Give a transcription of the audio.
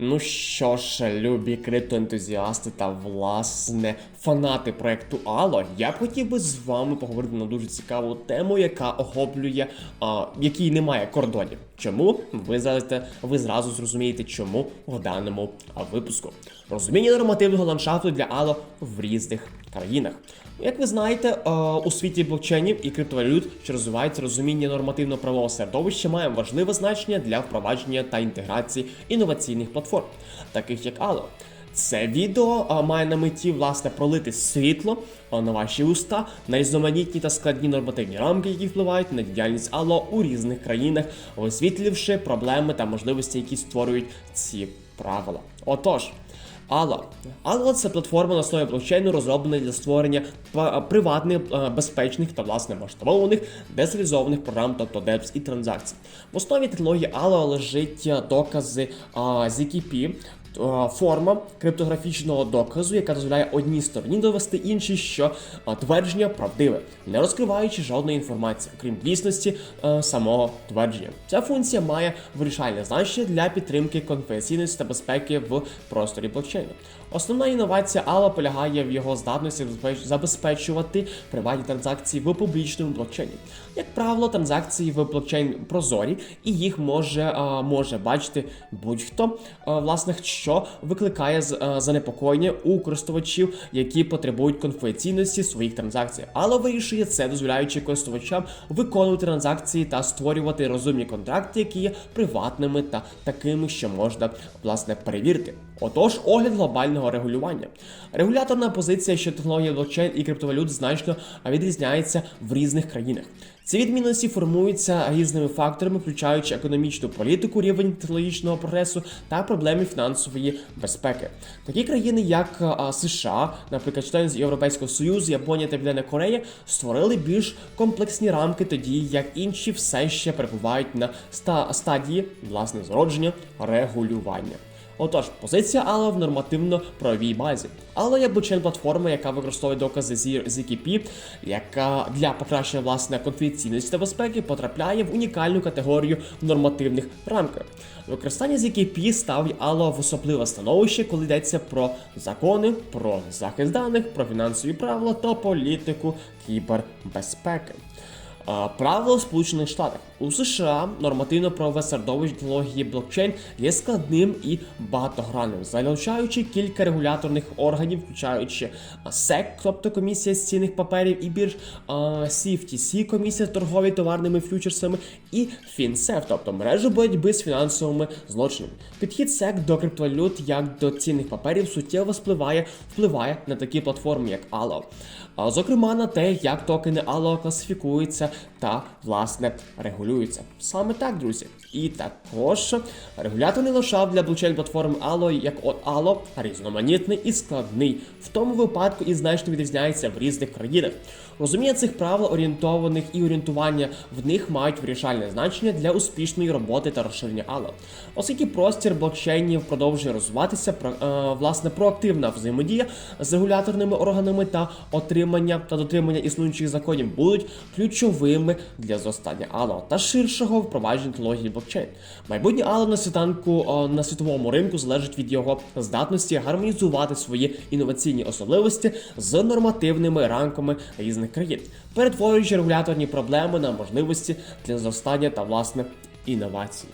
Ну що ж, любі криптоентузіасти та власне фанати проекту Ало, я б хотів би з вами поговорити на дуже цікаву тему, яка охоплює, а, якій немає кордонів. Чому? Ви зараз, ви зразу зрозумієте, чому в даному випуску. Розуміння нормативного ландшафту для Ало в різних країнах. Як ви знаєте, е, у світі блокчейнів і криптовалют, що розвивається розуміння нормативно-правового середовища, має важливе значення для впровадження та інтеграції інноваційних платформ, таких як Allo. Це відео має на меті власне пролити світло на ваші уста на різноманітні та складні нормативні рамки, які впливають на діяльність Allo у різних країнах, висвітлювши проблеми та можливості, які створюють ці правила. Отож. Allo. Allo – це платформа на основі блокчейну, розроблена для створення приватних, безпечних та власне масштабованих децентралізованих програм, тобто DEPS і транзакцій. В основі технології Allo лежить докази ZKP, е, форма криптографічного доказу, яка дозволяє одній стороні довести іншій, що е, твердження правдиве, не розкриваючи жодної інформації, окрім дійсності е, самого твердження. Ця функція має вирішальне значення для підтримки конфіденційності та безпеки в просторі блокчейну. Основна інновація Allo полягає в його здатності забезпечувати приватні транзакції в публічному блокчейні. Як правило, транзакції в блокчейн прозорі, і їх може, може бачити будь-хто, а, власне, що викликає з- занепокоєння у користувачів, які потребують конфіденційності своїх транзакцій. Allo вирішує це, дозволяючи користувачам виконувати транзакції та створювати розумні контракти, які є приватними та такими, що можна власне перевірити. Отож, огляд глобального регулювання. Регуляторна позиція, що технологія блокчейн і криптовалют значно відрізняється в різних країнах. Ці відмінності формуються різними факторами, включаючи економічну політику, рівень технологічного прогресу та проблеми фінансової безпеки. Такі країни, як США, наприклад, члени з Європейського Союзу, Японія та Південна Корея, створили більш комплексні рамки, тоді як інші все ще перебувають на ста- стадії власне зародження регулювання. Отож, позиція Allo в нормативно-правовій базі. Allo є блокчейн-платформа, яка використовує докази ZKP, яка для покращення власне конфіденційності та безпеки потрапляє в унікальну категорію нормативних рамках. Використання ZKP ставить Allo в особливе становище, коли йдеться про закони, про захист даних, про фінансові правила та політику кібербезпеки. Правило в Сполучених Штатах у США нормативно-правове середовище технології блокчейн є складним і багатогранним, залучаючи кілька регуляторних органів, включаючи SEC, тобто комісія з цінних паперів і бірж, CFTC, комісія з торговлі товарними фьючерсами, і FinCEF, тобто мережу боротьби з фінансовими злочинами. Підхід SEC до криптовалют як до цінних паперів суттєво впливає, впливає на такі платформи, як Allo. Зокрема, на те, як токени Allo класифікуються та власне регулюються. Саме так, друзі. І також регуляторний ландшафт для блокчейн платформи Allo, як от Allo, різноманітний і складний. В тому випадку і значно відрізняється в різних країнах. Розуміння цих правил орієнтованих і орієнтування в них мають вирішальне значення для успішної роботи та розширення Allo. Оскільки простір блокчейнів продовжує розвиватися, е, власне проактивна взаємодія з регуляторними органами та отримання та дотримання існуючих законів будуть ключовими для зростання ало та ширшого впровадження технології блокчейн. Майбутнє ало на світанку на світовому ринку залежить від його здатності гармонізувати свої інноваційні особливості з нормативними рамками різних країн, перетворюючи регуляторні проблеми на можливості для зростання та власне інновацій.